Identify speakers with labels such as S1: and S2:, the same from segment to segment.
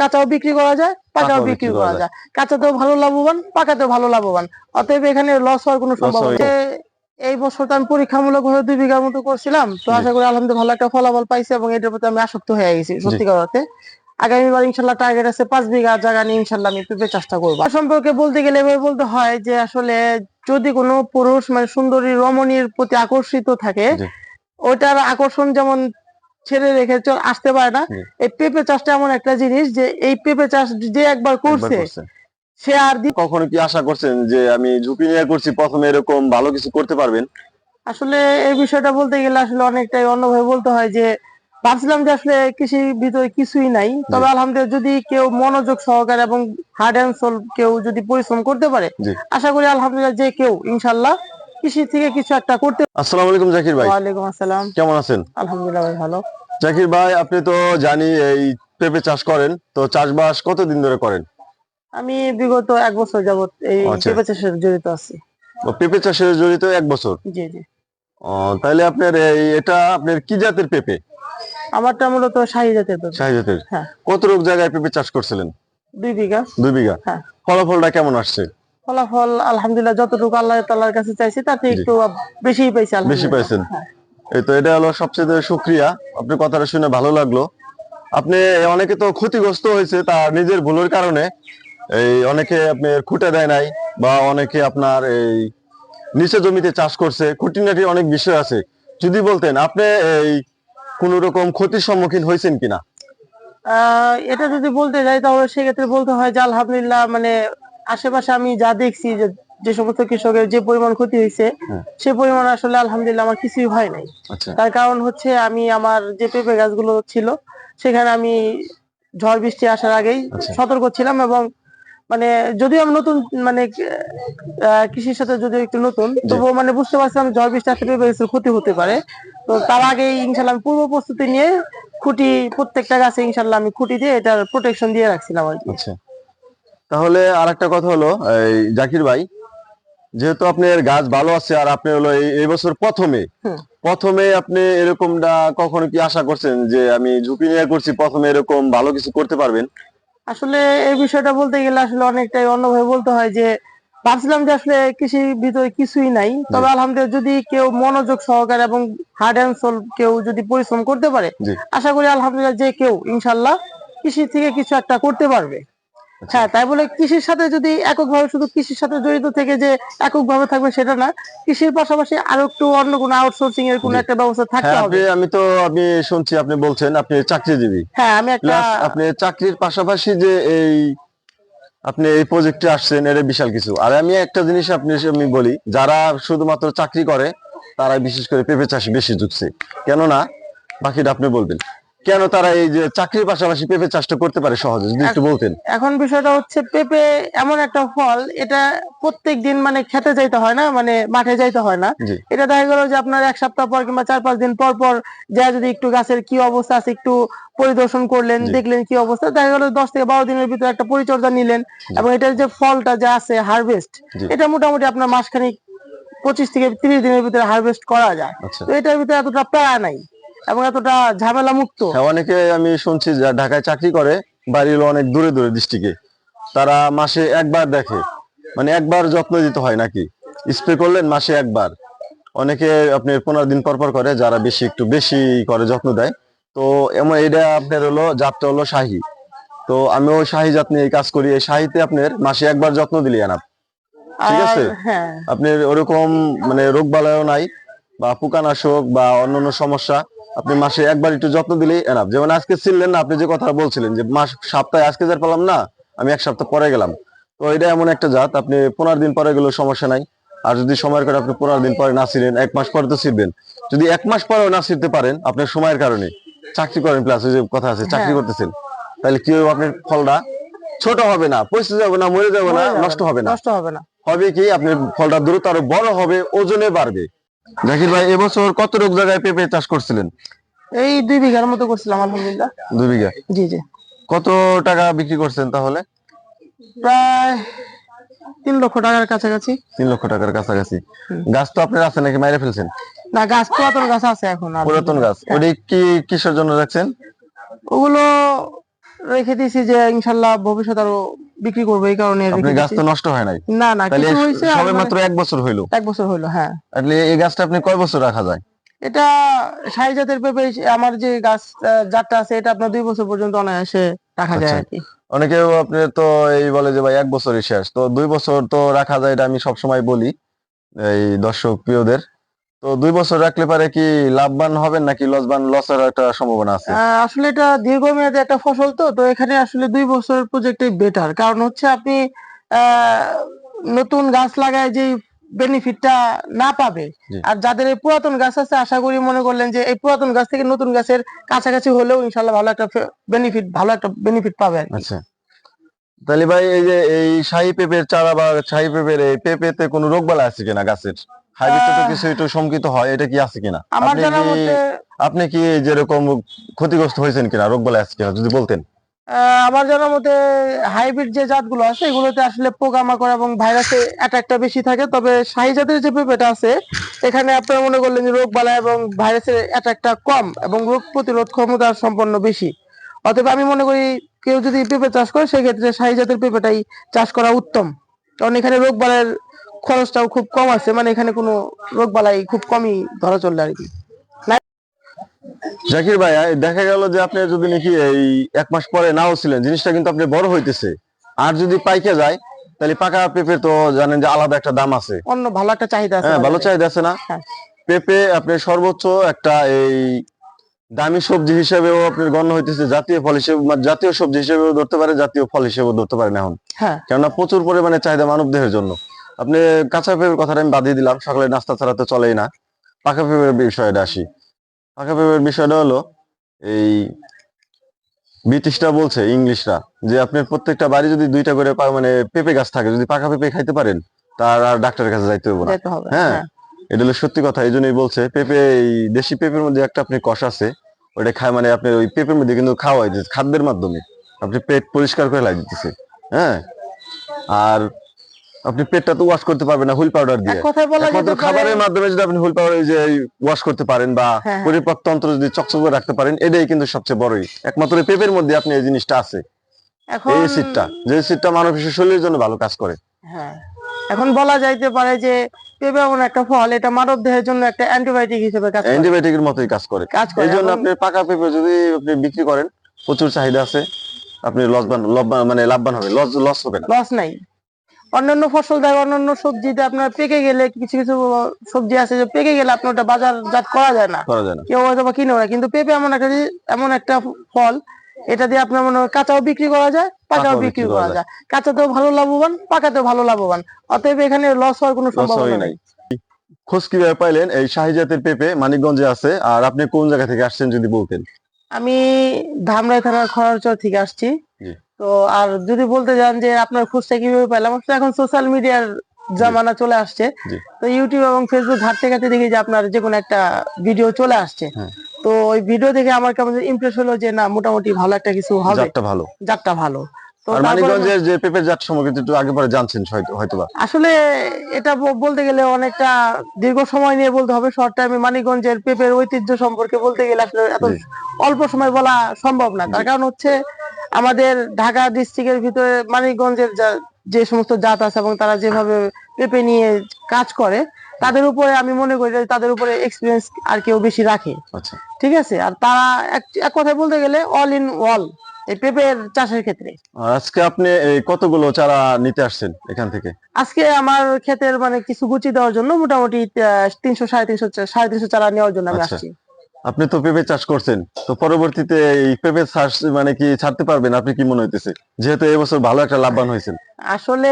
S1: কাঁচাও বিক্রি করা যায় পাকাও বিক্রি করা যায়। কাঁচাতেও ভালো লাভবান পাকাতেও ভালো লাভবান। অতএব এখানে লস হওয়ার কোনো সম্ভাবনা এই বছর তো আমি পরীক্ষামূলক ভাবে দুই বিঘার মতো করছিলাম। তো আশা করি আলহামদুলিল্লাহ ভালো একটা ফলাফল পাইছি এবং এটার প্রতি আমি আসক্ত হয়ে গেছি সত্যিকার অর্থে আগামীবার ইনশাল্লাহ টার্গেট আছে পাঁচ বিঘা জায়গা নিয়ে ইনশাল্লাহ আমি পেঁপে চাষটা করব। সম্পর্কে বলতে গেলে এভাবে বলতে হয় যে আসলে যদি কোনো পুরুষ মানে সুন্দরী রমণীর প্রতি আকর্ষিত থাকে। ওটার আকর্ষণ যেমন ছেড়ে রেখে চল আসতে পারে না। এই পেঁপে চাষটা এমন একটা জিনিস যে এই পেঁপে চাষ যে একবার করছে সে আর
S2: কখনো কি আশা করছেন যে আমি ঝুঁকি নিয়ে করছি প্রথমে এরকম ভালো কিছু করতে পারবেন?
S1: আসলে এই বিষয়টা বলতে গেলে আসলে অনেকটাই অন্যভাবে বলতে হয় যে ভাবছিলাম যে আসলে কৃষির ভিতরে কিছুই নাই। তবে আলহামদুলিল্লাহ যদি কেউ মনোযোগ সহকারে এবং হার্ড অ্যান্ড সোল কেউ যদি পরিশ্রম করতে পারে আশা করি আলহামদুলিল্লাহ যে কেউ ইনশাল্লাহ কৃষি থেকে কিছু একটা করতে
S2: আসসালামু আলাইকুম জাকির ভাই।
S1: ওয়ালাইকুম আসসালাম।
S2: কেমন আছেন?
S1: আলহামদুলিল্লাহ ভাই ভালো।
S2: জাকির ভাই আপনি তো জানি এই পেঁপে চাষ করেন তো চাষবাস কতদিন ধরে করেন?
S1: আমি বিগত এক বছর যাবত এই
S2: আচ্ছা।
S1: পেঁপে চাষের জড়িত আছি।
S2: ও পেঁপে চাষের জড়িত এক বছর?
S1: জি জি।
S2: ও, তাহলে আপনার এই এটা আপনার কি জাতের পেঁপে?
S1: আমারটা মূলত শাহী জাতের পেঁপে।
S2: শাহী জাতের।
S1: হ্যাঁ।
S2: কত রোগ জায়গায় পেঁপে চাষ করছিলেন?
S1: দুই বিঘা।
S2: দুই বিঘা।
S1: হ্যাঁ।
S2: ফলাফলটা কেমন আসছে?
S1: ফলাফল আলহামদুলিল্লাহ যতটুকু আল্লাহ তাআলার কাছে চাইছি তাতে একটু বেশি পাইছি
S2: বেশি পাইছেন।
S1: হ্যাঁ।
S2: এই তো এটা হলো সবচেয়ে শুক্রিয়া আপনার কথাটা শুনে ভালো লাগল। আপনি অনেকে তো ক্ষতিগ্রস্ত হয়েছে তার নিজের ভুলের কারণে এই অনেকে আপনার খুঁটে দেয় নাই বা অনেকে আপনার এই নিচে জমিতে চাষ করছে খুঁটিনাটি অনেক বিষয় আছে। যদি বলতেন আপনি এই কোন রকম ক্ষতির সম্মুখীন হয়েছেন কিনা?
S1: এটা যদি বলতে যাই তাহলে সেক্ষেত্রে বলতে হয় যে আলহামদুলিল্লাহ মানে আশেপাশে আমি যা দেখছি যে যে সমস্ত কৃষকের যে পরিমাণ ক্ষতি হয়েছে সে পরিমাণ আসলে আলহামদুলিল্লাহ আমার কিছুই হয় নাই।
S2: আচ্ছা।
S1: তার কারণ হচ্ছে আমি আমার যে পেঁপে গাছগুলো ছিল সেখানে আমি ঝড় বৃষ্টি আসার আগেই
S2: আচ্ছা।
S1: সতর্ক ছিলাম এবং মানে যদিও আমি নতুন মানে কৃষির সাথে যদিও একটু নতুন তবুও মানে বুঝতে পারছিলাম ঝড় বৃষ্টি আসলে পেঁপে গাছের ক্ষতি হতে পারে। তো তার আগেই ইনশাল্লাহ আমি পূর্ব প্রস্তুতি নিয়ে খুঁটি প্রত্যেকটা গাছে ইনশাল্লাহ আমি খুঁটি দিয়ে এটার প্রোটেকশন দিয়ে রাখছিলাম আর কি।
S2: আচ্ছা। তাহলে আর একটা কথা হলো এই জাকির ভাই যেহেতু আপনার গাছ ভালো আছে আর আপনি হলো এই- বছর প্রথমে প্রথমে আপনি এরকমটা কখনো কি আশা করছেন যে আমি ঝুঁকি নিয়ে করছি প্রথমে এরকম ভালো কিছু করতে পারবেন?
S1: আসলে এই বিষয়টা বলতে গেলে আসলে অনেকটাই অন্যভাবে বলতে হয় যে ভাবছিলাম যে আসলে কৃষির ভিতরে কিছুই নাই। তবে আলহামদুলিল্লাহ যদি কেউ মনোযোগ সহকারে এবং হার্ড অ্যান্ড সোল কেউ যদি পরিশ্রম করতে পারে আশা করি আলহামদুলিল্লাহ যে কেউ ইনশাল্লাহ কৃষি থেকে কিছু একটা করতে পারবে। হ্যাঁ তাই বলে কৃষির সাথে যদি এককভাবে শুধু কৃষির সাথে জড়িত থেকে যে এককভাবে থাকবে সেটা না কৃষির পাশাপাশি আরও একটু অন্য কোনো আউটসোর্সিং এর কোনো একটা ব্যবস্থা থাকতে
S2: হ্যাঁ
S1: হবে।
S2: আমি তো আমি শুনছি আপনি বলছেন আপনি চাকরিজীবী।
S1: হ্যাঁ আমি একটা
S2: আপনি চাকরির পাশাপাশি যে এই আপনি এই প্রজেক্টে আসছেন এটা বিশাল কিছু। আর আমি একটা জিনিস আপনি আমি বলি যারা শুধুমাত্র চাকরি করে তারা বিশেষ করে পেঁপে চাষে বেশি ঝুঁকছে। কেননা বাকিটা আপনি বলবেন। কেন তারা এই যে চাকরির পাশাপাশি পেঁপে চাষটা করতে পারে সহজে যদি একটু বলতেন?
S1: এখন বিষয়টা হচ্ছে পেঁপে এমন একটা ফল এটা প্রত্যেক দিন মানে খেতে যাইতে হয় না মানে মাঠে যাইতে হয় না। এটা দেখা গেল যে আপনার এক সপ্তাহ পর কিংবা চার পাঁচ দিন পর পর যা যদি একটু গাছের কি অবস্থা আছে একটু পরিদর্শন করলেন দেখলেন কি অবস্থা দেখা গেল দশ থেকে বারো দিনের ভিতরে একটা পরিচর্যা নিলেন এবং এটার যে ফলটা যে আছে হারভেস্ট এটা মোটামুটি আপনার মাসখানিক পঁচিশ থেকে তিরিশ দিনের ভিতরে হারভেস্ট করা যায়।
S2: আচ্ছা।
S1: তো এটার ভিতরে এতটা প্যারা নাই। এবং এতটা ঝামেলা মুক্ত
S2: হ্যাঁ অনেকে আমি শুনছি যে ঢাকায় চাকরি করে বাড়ি হলো অনেক দূরে দূরে ডিস্ট্রিক্টে তারা মাসে একবার দেখে। মানে একবার যত্ন দিতে হয় নাকি? স্প্রে করলেন মাসে একবার। অনেকে আপনি পনেরো দিন পর পর করে যারা বেশি একটু বেশি করে যত্ন দেয়। তো এমন এটা আপনার হলো জাতটা হলো শাহি। তো আমি ওই শাহি জাত নিয়ে এই কাজ করি। এই শাহিতে আপনার মাসে একবার যত্ন দিলে আনা ঠিক আছে?
S1: হ্যাঁ।
S2: আপনার ওরকম মানে রোগ বালায়ও নাই বা পোকানাশক বা অন্যান্য সমস্যা। আপনি মাসে একবার একটু যত্ন দিলেই এনাফ যেমন আজকে ছিলেন না আপনি যে কথা বলছিলেন যে মাস সপ্তাহে আজকে যার পেলাম না আমি এক সপ্তাহ পরে গেলাম। তো এটা এমন একটা জাত আপনি পনেরো দিন পরে গেলেও সমস্যা নাই। আর যদি সময়ের কারণে আপনি পনেরো দিন পরে না ছিলেন এক মাস পরে তো ছিড়বেন যদি এক মাস পরেও না ছিড়তে পারেন আপনার সময়ের কারণে চাকরি করেন প্লাস ওই যে কথা আছে চাকরি
S1: হ্যাঁ।
S2: করতেছেন তাহলে কি হবে আপনার ফলটা? ছোট হবে না পচে যাবে না মরে যাবে না নষ্ট হবে না।
S1: নষ্ট হবে না।
S2: হবে কি আপনার ফলটা দ্রুত আরও বড় হবে ওজনে বাড়বে। জাকির ভাই এবছর কত রোগ জায়গায় পেঁপে চাষ করছিলেন?
S1: এই দুই বিঘার মতো করছিলাম আলহামদুলিল্লাহ।
S2: দুই বিঘা?
S1: জি জি।
S2: কত টাকা বিক্রি করছেন তাহলে?
S1: প্রায় তিন লক্ষ টাকার কাছাকাছি।
S2: তিন লক্ষ টাকার কাছাকাছি। গাছ তো আপনার আছে নাকি? মাইরে ফেলছেন?
S1: না গাছ পুরাতন গাছ আছে এখন
S2: পুরাতন গাছ। ওটা কি কিসের জন্য রাখছেন?
S1: ওগুলো রেখে দিয়েছি যে ইনশাল্লাহ ভবিষ্যৎ আরও বিক্রি করব এই কারণে
S2: আপনার গাছ তো নষ্ট হয় নাই।
S1: না না
S2: তাহলে
S1: হয়েছে
S2: সবে
S1: মানে
S2: মাত্র এক বছর হইল।
S1: এক বছর হইল হ্যাঁ।
S2: তাহলে এই গাছটা আপনি কয় বছর রাখা যায়?
S1: এটা সাই জাতের পেঁপে আমার যে গাছ জাতটা আছে এটা আপনার দুই বছর পর্যন্ত অনায়াসে রাখা যায়
S2: আচ্ছা।
S1: আর কি।
S2: অনেকেও আপনি তো এই বলে যে ভাই এক বছরই শেষ। তো দুই বছর তো রাখা যায় এটা আমি সবসময় বলি এই দর্শক প্রিয়দের। তো দুই বছর রাখলে পারে কি লাভবান হবেন নাকি লসবান লসের একটা সম্ভাবনা আছে?
S1: আসলে এটা দীর্ঘমেয়াদী একটা ফসল তো তো এখানে আসলে দুই বছরের প্রজেক্টই বেটার কারণ হচ্ছে আপনি নতুন গাছ লাগায় যে বেনিফিটটা না পাবে আর যাদের এই পুরাতন গাছ আছে আশা করি মনে করলেন যে এই পুরাতন গাছ থেকে নতুন গাছের কাছাকাছি হলেও ইনশাল্লাহ ভালো একটা বেনিফিট ভালো একটা বেনিফিট পাবে আর
S2: আচ্ছা। তাহলে ভাই এই যে এই শাহী পেঁপের চারা বা শাহী পেঁপের এই পেঁপেতে কোনো রোগ বালা আছে কিনা গাছের? হাইব্রিড তো কিছু একটু শঙ্কিত হয় এটা কি আছে কিনা?
S1: আমার
S2: আপনি
S1: জানার
S2: কি আপনি কি যেরকম ক্ষতিগ্রস্ত হয়েছেন কিনা রোগ বালা আছে কিনা যদি বলতেন।
S1: আমার জানার মতে হাইব্রিড যে জাতগুলো আছে এগুলোতে আসলে পোকামাকড় এবং ভাইরাসের অ্যাটাকটা বেশি থাকে। তবে শাহী জাতের যে পেঁপেটা আছে এখানে আপনারা মনে করলেন যে রোগ বালা এবং ভাইরাসের অ্যাটাকটা কম এবং রোগ প্রতিরোধ ক্ষমতা সম্পন্ন বেশি। অতএব আমি মনে করি কেউ যদি পেঁপে চাষ করে সেক্ষেত্রে শাহী জাতের পেঁপেটাই চাষ করা উত্তম। কারণ এখানে রোগ বালার খরচটাও খুব কম আছে মানে এখানে কোনো রোগ বালাই খুব কমই ধরা চললে আর কি।
S2: জাকির ভাই দেখা গেল যে আপনি যদি নাকি এই এক মাস পরে নাও ছিলেন জিনিসটা কিন্তু আপনি বড় হইতেছে। আর যদি পাইকে যায় তাহলে পাকা পেঁপে তো জানেন যে আলাদা একটা দাম আছে।
S1: অন্য ভালো একটা চাহিদা আছে
S2: হ্যাঁ ভালো চাহিদা আছে না?
S1: হ্যাঁ।
S2: পেঁপে আপনি সর্বোচ্চ একটা এই দামি সবজি হিসেবেও আপনার গণ্য হইতেছে জাতীয় ফল হিসেবে মানে জাতীয় সবজি হিসেবেও ধরতে পারে জাতীয় ফল হিসেবেও ধরতে পারেন এখন।
S1: হ্যাঁ।
S2: কেননা প্রচুর পরিমাণে চাহিদা মানব দেহের জন্য। আপনি কাঁচা পেঁপের কথাটা আমি বাদিয়ে দিলাম সকালে নাস্তা ছাড়া তো চলেই না। পাকা পেঁপের বিষয়টা আসি। পাকা পেঁপের বিষয়টা হলো এই ব্রিটিশরা বলছে ইংলিশরা যে আপনার প্রত্যেকটা বাড়ি যদি দুইটা করে মানে পেঁপে গাছ থাকে যদি পাকা পেঁপে খাইতে পারেন তার আর ডাক্তারের কাছে যাইতে হবে না। হ্যাঁ।
S1: হ্যাঁ।
S2: এটা হলো সত্যি কথা এই জন্যই বলছে পেঁপে এই দেশি পেঁপের মধ্যে একটা আপনি কষ আছে ওটা খায় মানে আপনি ওই পেঁপের মধ্যে কিন্তু খাওয়া খাদ্যের মাধ্যমে। আপনি পেট পরিষ্কার করে লাগিয়ে দিতেছে হ্যাঁ। আর আপনি পেটটা তো ওয়াশ করতে পারবেন না হুইল পাউডার দিয়ে।
S1: কথায় বলা
S2: একমাত্র খাবারের মাধ্যমে যদি আপনি হুইল পাউডার যে ওয়াশ করতে পারেন বা
S1: হ্যাঁ, হ্যাঁ।
S2: পরিপাক তন্ত্র যদি চকচক করে রাখতে পারেন এটাই কিন্তু সবচেয়ে বড়ই। একমাত্র পেঁপের মধ্যে আপনি এই জিনিসটা আছে।
S1: এখন
S2: এই সিটটা যে সিটটা মানুষের শরীরের জন্য ভালো কাজ করে।
S1: হ্যাঁ। এখন বলা যাইতে পারে যে পেঁপে এমন একটা ফল এটা মানব দেহের জন্য একটা অ্যান্টিবায়োটিক হিসেবে কাজ করে।
S2: অ্যান্টিবায়োটিকের মতোই কাজ করে।
S1: কাজ করে।
S2: এই জন্য আপনি পাকা পেঁপে যদি আপনি বিক্রি করেন প্রচুর চাহিদা আছে। আপনি লসবান মানে লাভবান হবে। লস লস হবে না।
S1: লস নাই। অন্যান্য ফসল দেয় অন্যান্য সবজিতে আপনার পেকে গেলে কিছু কিছু সবজি আছে যে পেকে গেলে আপনার ওটা বাজারজাত করা যায় না।
S2: করা যায় না।
S1: কেউ হয়তো বা কিনে না কিন্তু পেঁপে এমন একটা এমন একটা ফল এটা দিয়ে আপনার মনে হয় কাঁচাও বিক্রি করা যায় পাকাও বিক্রি করা যায়। কাঁচাতেও ভালো লাভবান পাকাতেও ভালো লাভবান। অতএব এখানে লস হওয়ার কোনো সম্ভাবনা নাই।
S2: খোঁজ কীভাবে পাইলেন? এই শাহী জাতের পেঁপে মানিকগঞ্জে আছে আর আপনি কোন জায়গা থেকে আসছেন যদি বলতেন?
S1: আমি ধামরাই থানার খরচর থেকে আসছি। তো আর যদি বলতে যান যে আপনার খোঁজটা কীভাবে পেলাম আসলে এখন সোশ্যাল মিডিয়ার জামানা চলে আসছে। তো ইউটিউব এবং ফেসবুক ঘাটতে ঘাটতে দেখি যে আপনার যে কোনো একটা ভিডিও চলে আসছে।
S2: হ্যাঁ।
S1: তো ওই ভিডিও দেখে আমার কেমন ইমপ্রেস হলো যে না মোটামুটি ভালো একটা কিছু হবে।
S2: ভালো।
S1: যাকটা ভালো।
S2: আর মানিকগঞ্জের যে পেঁপের জাত সম্পর্কে একটু আগে পরে জানছেন হয়তো হয়তোবা।
S1: আসলে এটা বলতে গেলে অনেকটা দীর্ঘ সময় নিয়ে বলতে হবে। শর্ট টাইমে মানিকগঞ্জের পেপের ঐতিহ্য সম্পর্কে বলতে গেলে আসলে এত অল্প সময় বলা সম্ভব না। তার কারণ হচ্ছে আমাদের ঢাকা ডিস্ট্রিক্টের ভিতরে মানিকগঞ্জের যে সমস্ত জাত আছে এবং তারা যেভাবে পেঁপে নিয়ে কাজ করে তাদের উপরে আমি মনে করি যে তাদের উপরে এক্সপিরিয়েন্স আর কেউ বেশি রাখে।
S2: আচ্ছা।
S1: ঠিক আছে? আর তারা এক- কথায় বলতে গেলে অল ইন অল এই পেঁপের চাষের ক্ষেত্রে।
S2: আজকে আপনি কতগুলো চারা নিতে আসছেন এখান থেকে?
S1: আজকে আমার ক্ষেতের মানে কিছু গুচি দেওয়ার জন্য মোটামুটি তিনশো সাড়ে তিনশো সাড়ে তিনশো চারা নেওয়ার জন্য আমি
S2: আচ্ছা।
S1: আসছি।
S2: আপনি তো পেঁপে চাষ করছেন তো পরবর্তীতে এই পেঁপে চাষ মানে কি ছাড়তে পারবেন? আপনি কি মনে হইতেছে? যেহেতু এবছর ভালো একটা লাভবান হয়েছেন।
S1: আসলে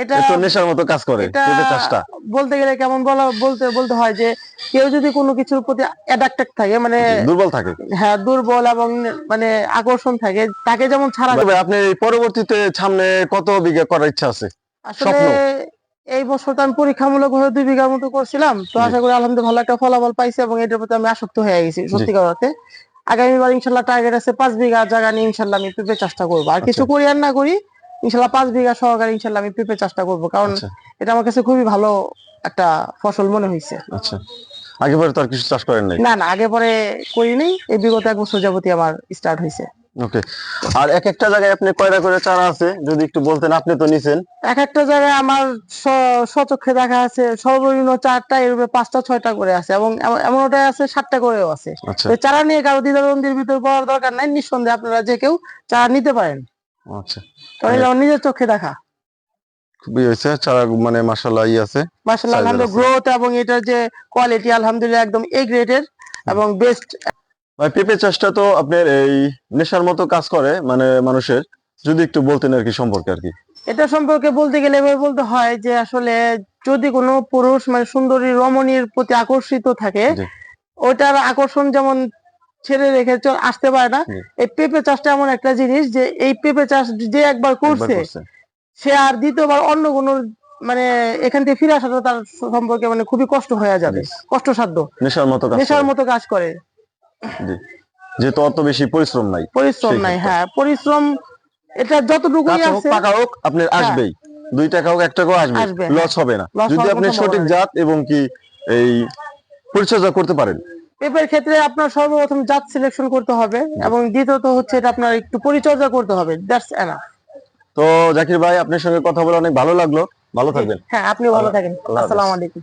S1: এটা
S2: নেশার মতো কাজ করে চাষটা।
S1: বলতে গেলে কেমন বলা বলতে বলতে হয় যে কেউ যদি কোনো কিছুর প্রতি অ্যাডাক্টেড থাকে মানে
S2: দুর্বল থাকে।
S1: হ্যাঁ দুর্বল এবং মানে আকর্ষণ থাকে তাকে যেমন ছাড়া
S2: আপনি এই পরবর্তীতে সামনে কত বিঘা করার ইচ্ছা আছে?
S1: আসলে এই বছর তো আমি পরীক্ষামূলক ভাবে দুই বিঘার মতো করছিলাম তো আশা করি আলহামদুলিল্লাহ ভালো একটা ফলাফল পাইছি এবং এটার প্রতি আমি আসক্ত হয়ে গেছি সত্যি অর্থে আগামীবার ইনশাল্লাহ টার্গেট আছে পাঁচ বিঘা জায়গা নিয়ে ইনশাল্লাহ আমি পেঁপে চাষটা করব। আর কিছু
S2: আচ্ছা।
S1: করি আর না করি ইনশাল্লাহ পাঁচ বিঘা সহকারে ইনশাল্লাহ আমি পেঁপে চাষটা করব কারণ
S2: আচ্ছা।
S1: এটা আমার কাছে খুবই ভালো একটা ফসল মনে হয়েছে
S2: আচ্ছা। আগে পরে তো আর কিছু চাষ করেন নাই?
S1: না না আগে পরে করিনি এই বিগত এক বছর যাবতীয় আমার স্টার্ট হয়েছে
S2: ওকে। আর এক একটা জায়গায় আপনি কয়টা করে চারা আছে? যদি একটু বলতেন আপনি তো নিছেন।
S1: এক একটা জায়গায় আমার স- স্বচক্ষে দেখা আছে সর্বনিম্ন চারটা এরূপে পাঁচটা ছয়টা করে আছে এবং এমন- এমনটাই আছে সাতটা করেও আছে।
S2: আচ্ছা।
S1: চারা নিয়ে কারও দ্বিধাদ্বন্দ্বের ভিতর পড়ার দরকার নাই নিঃসন্দেহে আপনারা যে কেউ চারা নিতে পারেন।
S2: আচ্ছা।
S1: কারণ নিজের চোখে দেখা।
S2: খুবই হয়েছে চারা মানে ই আছে।
S1: আলহামদুলিল্লাহ গ্রোথ এবং এটার যে কোয়ালিটি আলহামদুলিল্লাহ একদম এ গ্রেডের এবং বেস্ট
S2: ভাই পেঁপে চাষটা তো আপনার এই নেশার মতো কাজ করে মানে মানুষের। যদি একটু বলতেন আর কি সম্পর্কে আর কি।
S1: এটা সম্পর্কে বলতে গেলে এভাবে বলতে হয় যে আসলে যদি কোনো পুরুষ মানে সুন্দরী রমণীর প্রতি আকর্ষিত থাকে ওটার আকর্ষণ যেমন ছেড়ে রেখে আসতে পারে না। এই পেঁপে চাষটা এমন একটা জিনিস যে এই পেঁপে চাষ যে একবার করছে সে আর দ্বিতীয়বার অন্য কোনো মানে এখান থেকে ফিরে আসাটা তার সম্পর্কে মানে খুবই কষ্ট হয়ে যাবে। কষ্টসাধ্য।
S2: নেশার মতো
S1: নেশার মতো কাজ করে।
S2: যেহেতু অত বেশি পরিশ্রম নাই
S1: পরিশ্রম নাই হ্যাঁ পরিশ্রম এটা
S2: হোক
S1: আছে।
S2: পাকা হোক আপনার আসবেই। দুই টাকা হোক এক টাকা আসবে, লস হবে না। যদি আপনি সঠিক জাত এবং কি এই পরিচর্যা করতে পারেন
S1: পেঁপের ক্ষেত্রে আপনার সর্বপ্রথম জাত সিলেকশন করতে হবে এবং দ্বিতীয়ত হচ্ছে এটা আপনার একটু পরিচর্যা করতে হবে দ্যাটস এনাফ
S2: তো জাকির ভাই আপনার সঙ্গে কথা বলে অনেক ভালো লাগল। ভালো থাকবেন।
S1: হ্যাঁ আপনিও ভালো থাকেন। আসসালামু আলাইকুম।